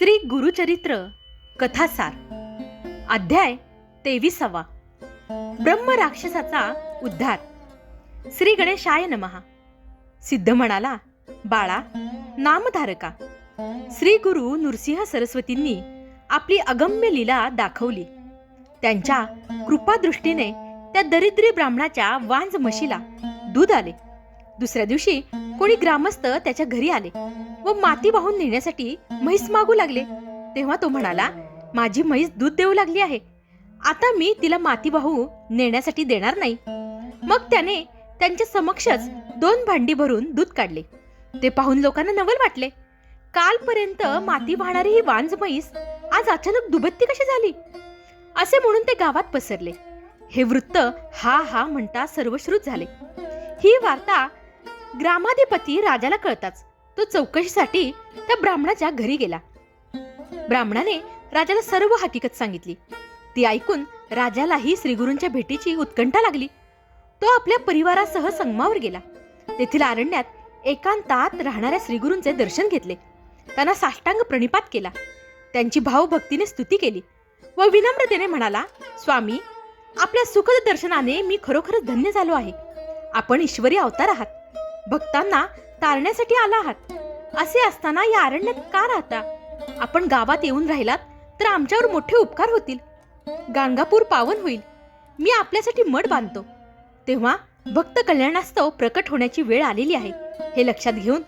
श्री गुरुचरित्र कथासार अध्याय तेविसावा. ब्रह्म राक्षसाचा उद्धार. श्री गणेशाय नमहा सिद्ध म्हणाला बाळा नामधारका. श्री गुरु नृसिंह सरस्वतींनी आपली अगम्य लीला दाखवली. त्यांच्या कृपादृष्टीने त्या दरिद्री ब्राह्मणाच्या वांज म्हशीला दूध आले. दुसऱ्या दिवशी कोणी ग्रामस्थ त्याच्या घरी आले व माती वाहून नेण्यासाठी म्हैस मागू लागले. तेव्हा तो म्हणाला माझी म्हैस दूध देऊ लागली आहे. आता मी तिला माती वाहू नेण्यासाठी देणार नाही. मग त्याने त्यांच्या समक्षच दोन भांडी भरून दूध काढले. ते पाहून लोकांना नवल वाटले. कालपर्यंत माती वाहणारी ही वांज म्हैस आज अचानक दुबत्ती कशी झाली? असे म्हणून ते गावात पसरले. हे वृत्त हा हा म्हणता सर्वश्रुत झाले. ही वार्ता ग्रामाधिपती राजाला कळताच. तो चौकशीसाठी त्या ब्राह्मणाच्या घरी गेला. ब्राह्मणाने राजाला सर्व हकीकत सांगितली. ती ऐकून राजालाही श्रीगुरूंच्या भेटीची उत्कंठा लागली. तो आपल्या परिवारासह संगमावर गेला. तेथील अरण्यात एकांतात राहणाऱ्या श्रीगुरूंचे दर्शन घेतले. त्यांना साष्टांग प्रणिपात केला. त्यांची भावभक्तीने स्तुती केली व विनम्रतेने म्हणाला स्वामी आपल्या सुखद दर्शनाने मी खरोखरच धन्य झालो आहे. आपण ईश्वरी अवतार आहात. भक्तांना तारण्यासाठी आला आहात. असे असताना या अरण्यात का राहता? आपण गावात येऊन राहिलात तर आमच्यावर मोठे उपकार होतील. गाणगापूर पावन होईल. मी आपल्यासाठी मठ बांधतो. तेव्हा भक्त कल्याणास्तव प्रकट होण्याची वेळ आलेली आहे. हे लक्षात घेऊन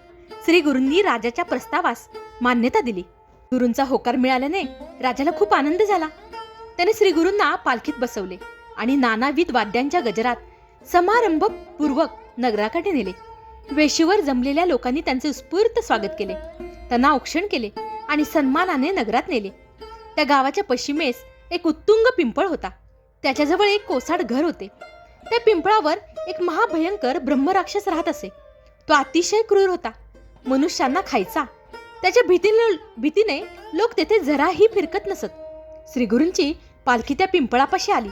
श्री गुरूंनी राजाच्या प्रस्तावास मान्यता दिली. गुरूंचा होकार मिळाल्याने राजाला खूप आनंद झाला. त्याने श्री गुरूंना पालखीत बसवले आणि नानाविध वाद्यांच्या गजरात समारंभपूर्वक नगराकडे नेले. वेशीवर जमलेल्या लोकांनी त्यांचे उत्स्फूर्त स्वागत केले. त्यांना औक्षण केले आणि सन्मानाने नगरात नेले. त्या गावाच्या पश्चिमेस एक उत्तुंग पिंपळ होता. त्याच्याजवळ एक कोसाड घर होते. त्या पिंपळावर एक महाभयंकर ब्रह्मराक्षस राहत असे. तो अतिशय क्रूर होता. मनुष्यांना खायचा. त्याच्या भीतीने भीतीने लोक तेथे जराही फिरकत नसत. श्रीगुरूंची पालखी त्या पिंपळापाशी आली.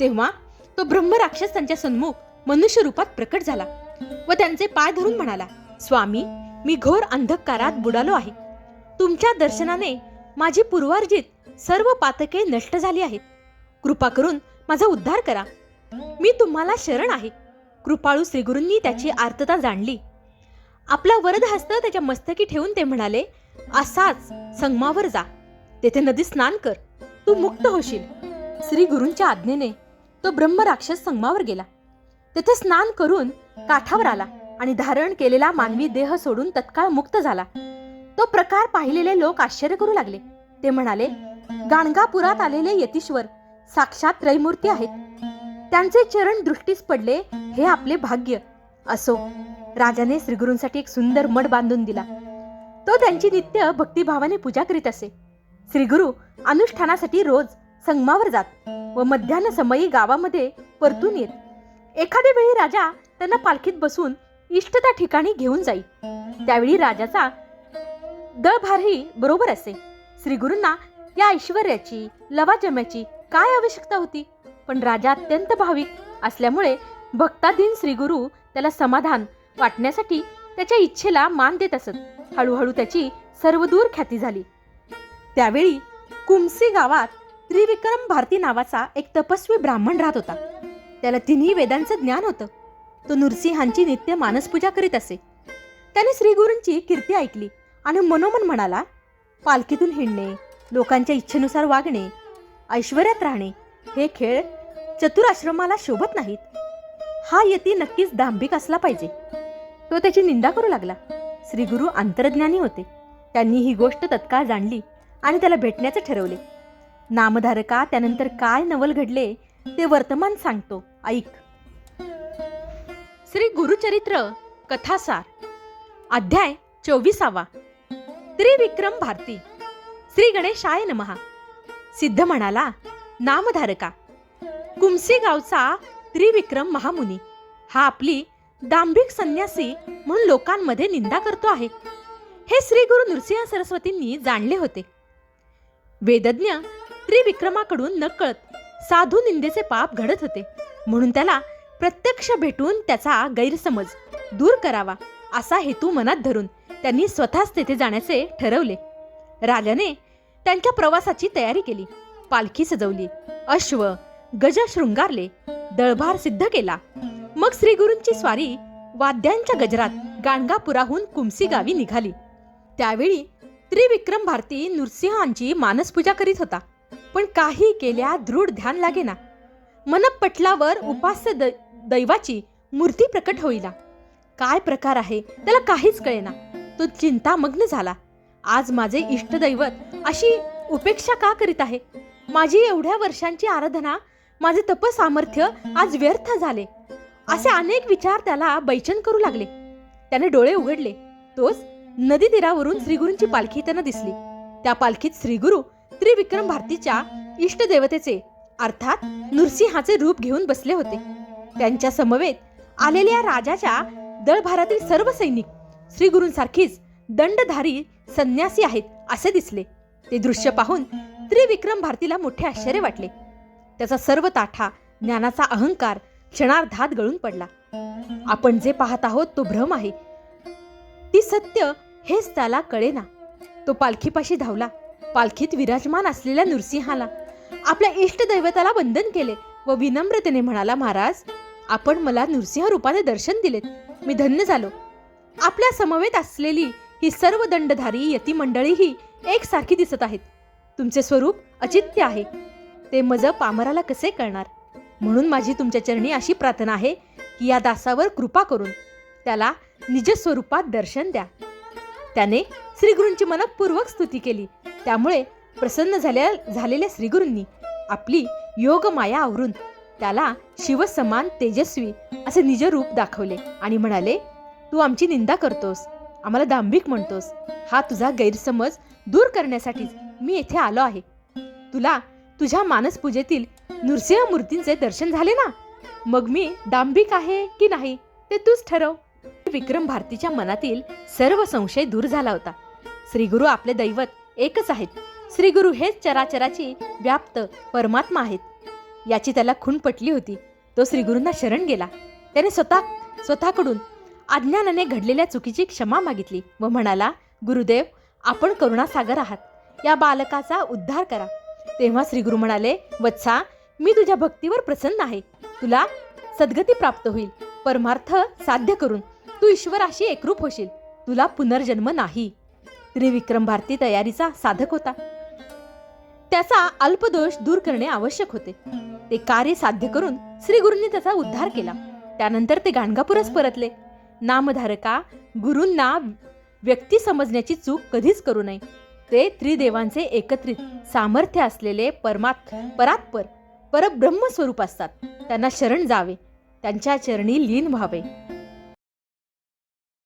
तेव्हा तो ब्रह्मराक्षस त्यांच्या सन्मुख मनुष्य रूपात प्रकट झाला. व त्यांचे पाय धरून म्हणाला स्वामी मी घोर अंधकारात बुडालो आहे. तुमच्या दर्शनाने माझी पूर्वार्जित सर्व पातके नष्ट झाली आहेत. कृपा करून माझा उद्धार करा. मी तुम्हाला शरण आहे. कृपाळू श्रीगुरूंनी त्याची आर्तता जाणली. आपला वरद हस्त त्याच्या मस्तकी ठेवून ते म्हणाले असाच संगमावर जा. तेथे नदी स्नान कर. तू मुक्त होशील. श्री गुरूंच्या आज्ञेने तो ब्रह्मराक्षस संगमावर गेला. तेथे स्नान करून काठावर आला आणि धारण केलेला मानवी देह सोडून तत्काळ मुक्त झाला. तो प्रकार पाहिलेले लोक आश्चर्य करू लागले. ते म्हणाले गाणगापुरात आलेले यतीश्वर साक्षात त्रैमूर्ती आहेत. त्यांचे चरण दृष्टीस पडले हे आपले भाग्य. असो. राजाने श्रीगुरूंसाठी एक सुंदर मठ बांधून दिला. तो त्यांची नित्य भक्तिभावाने पूजा करीत असे. श्रीगुरु अनुष्ठानासाठी रोज संगमावर जात व मध्यान्ह समयी गावामध्ये परतून येत. एखाद्या वेळी राजा त्यांना पालखीत बसून इष्ट त्या ठिकाणी घेऊन जाई. त्यावेळी राजाचा दळभारही बरोबर असे. श्रीगुरूंना या ऐश्वर्याची लवाजम्याची काय आवश्यकता होती? पण राजा अत्यंत भाविक असल्यामुळे भक्ताधीन श्रीगुरु त्याला समाधान वाटण्यासाठी त्याच्या इच्छेला मान देत असत. हळूहळू त्याची सर्वदूर ख्याती झाली. त्यावेळी कुमसी गावात त्रिविक्रम भारती नावाचा एक तपस्वी ब्राह्मण राहत होता. त्याला तिन्ही वेदांचं ज्ञान होतं. तो नृसिंहांची नित्य मानसपूजा करीत असे. त्याने श्रीगुरूंची कीर्ती ऐकली आणि मनोमन म्हणाला पालखीतून हिंडणे लोकांच्या इच्छेनुसार वागणे ऐश्वर्यात राहणे हे खेळ चतुराश्रमाला शोभत नाहीत. हा यती नक्कीच दांभिक असला पाहिजे. तो त्याची निंदा करू लागला. श्रीगुरु अंतर्ज्ञानी होते. त्यांनी ही गोष्ट तत्काळ जाणली आणि त्याला भेटण्याचे ठरवले. नामधारका त्यानंतर काय नवल घडले ते वर्तमान सांगतो. ऐक. श्री गुरुचरित्र कथासार अध्याय चोवीसावा. त्रिविक्रम भारती. श्री गणेशाय नमहा सिद्ध म्हणाला नामधारका कुमसी गावचा त्रिविक्रम महामुनी हा आपली दांभिक संन्यासी म्हणून लोकांमध्ये निंदा करतो आहे. हे श्री गुरु नृसिंह सरस्वतींनी जाणले होते. वेदज्ञ त्रिविक्रमाकडून नकळत साधू निंदेचे पाप घडत होते म्हणून त्याला प्रत्यक्ष भेटून त्याचा गैरसमज दूर करावा असा हेतू मनात धरून त्यांनी स्वतःच तेथे जाण्याचे ठरवले. राजाने त्यांच्या प्रवासाची तयारी केली पालखी सजवली अश्व गज शृंगारले दळभार सिद्ध केला. मग श्रीगुरूंची स्वारी वाद्यांच्या गजरात गाणगापुराहून कुमसी गावी निघाली. त्यावेळी त्रिविक्रम भारती नृसिंहांची मानसपूजा करीत होता पण काही केल्या दृढ ध्यान लागेना. मनपटलावर उपास्य द- दैवाची मूर्ती प्रकट होईला. काय प्रकार आहे त्याला काहीच कळेना. तो चिंतामग्न झाला. आज माझे इष्टदैवत अशी उपेक्षा का करीत आहे? माझी एवढ्या वर्षांची आराधना माझे तपसामर्थ्य आज व्यर्थ झाले. असे अनेक विचार त्याला बैचन करू लागले. त्याने डोळे उघडले. तोच नदी तीरावरून श्रीगुरूंची पालखी त्यांना दिसली. त्या पालखीत श्रीगुरु त्रिविक्रम भारतीच्या इष्टदेवतेचे अर्थात नृसिंहाचे रूप घेऊन बसले होते. त्यांच्या समवेत आलेल्या राजाच्या दळभारातील सर्व सैनिक श्रीगुरूंसारखीच दंडधारी संन्यासी आहेत असे दिसले. ते दृश्य पाहून त्रिविक्रम भारतीला मोठे आश्चर्य वाटले. त्याचा सर्व ताठा ज्ञानाचा अहंकार क्षणार्धात गळून पडला. आपण जे पाहत आहोत तो भ्रम आहे. ती सत्य हेच त्याला कळेना. तो पालखीपाशी धावला. पालखीत विराजमान असलेल्या नृसिंहाला आपल्या इष्टदैवताला वंदन केले व विनम्रतेने म्हणाला महाराज आपण मला नृसिंह रूपाने दर्शन दिलेत. मी धन्य झालो. आपल्या समवेत असलेली ही सर्व दंडधारी यती मंडळीही एकसारखी दिसत आहेत. तुमचे स्वरूप अचित्य आहे. ते मज पामराला कसे कळणार? म्हणून माझी तुमच्या चरणी अशी प्रार्थना आहे की या दासावर कृपा करून त्याला निज स्वरूपात दर्शन द्या. त्याने श्रीगुरूंची मनपूर्वक स्तुती केली. त्यामुळे प्रसन्न झाल्या झालेल्या श्रीगुरूंनी आपली योग माया आवरून त्याला शिवसमान तेजस्वी असे निज रूप दाखवले आणि म्हणाले तू आमची निंदा करतोस आम्हाला दांभिक म्हणतोस. हा तुझा गैरसमज दूर करण्यासाठीच मी येथे आलो आहे. तुला तुझ्या मानसपूजेतील नृसिंह मूर्तींचे दर्शन झाले ना? मग मी दांभिक आहे की नाही ते तूच ठरव. विक्रम भारतीच्या मनातील सर्व संशय दूर झाला होता. श्रीगुरु आपले दैवत एकच आहेत. श्रीगुरु हेच चराचराची व्याप्त परमात्मा आहेत. याची त्याला खून पटली होती. तो श्रीगुरूंना शरण गेला. त्याने स्वतः स्वतःकडून अज्ञानाने घडलेल्या चुकीची क्षमा मागितली व म्हणाला गुरुदेव आपण करुणासागर आहात. या बालकाचा उद्धार करा. तेव्हा श्रीगुरु म्हणाले वत्सा मी तुझ्या भक्तीवर प्रसन्न आहे. तुला सद्गती प्राप्त होईल. परमार्थ साध्य करून तू ईश्वराशी एकरूप होशील. तुला पुनर्जन्म नाही. त्रिविक्रम भारती तयारीचा साधक होता. त्याचा अल्पदोष दूर करणे आवश्यक होते. ते कार्य साध्य करून श्री गुरूंनी त्याचा उद्धार केला. त्यानंतर ते गाणगापुरास परतले. नामधारका गुरूंना व्यक्ती समजण्याची चूक कधीच करू नये. ते त्रिदेवांचे एकत्रित सामर्थ्य असलेले परमात परात्पर परब्रह्म स्वरूप असतात. त्यांना शरण जावे. त्यांच्या चरणी लीन व्हावे.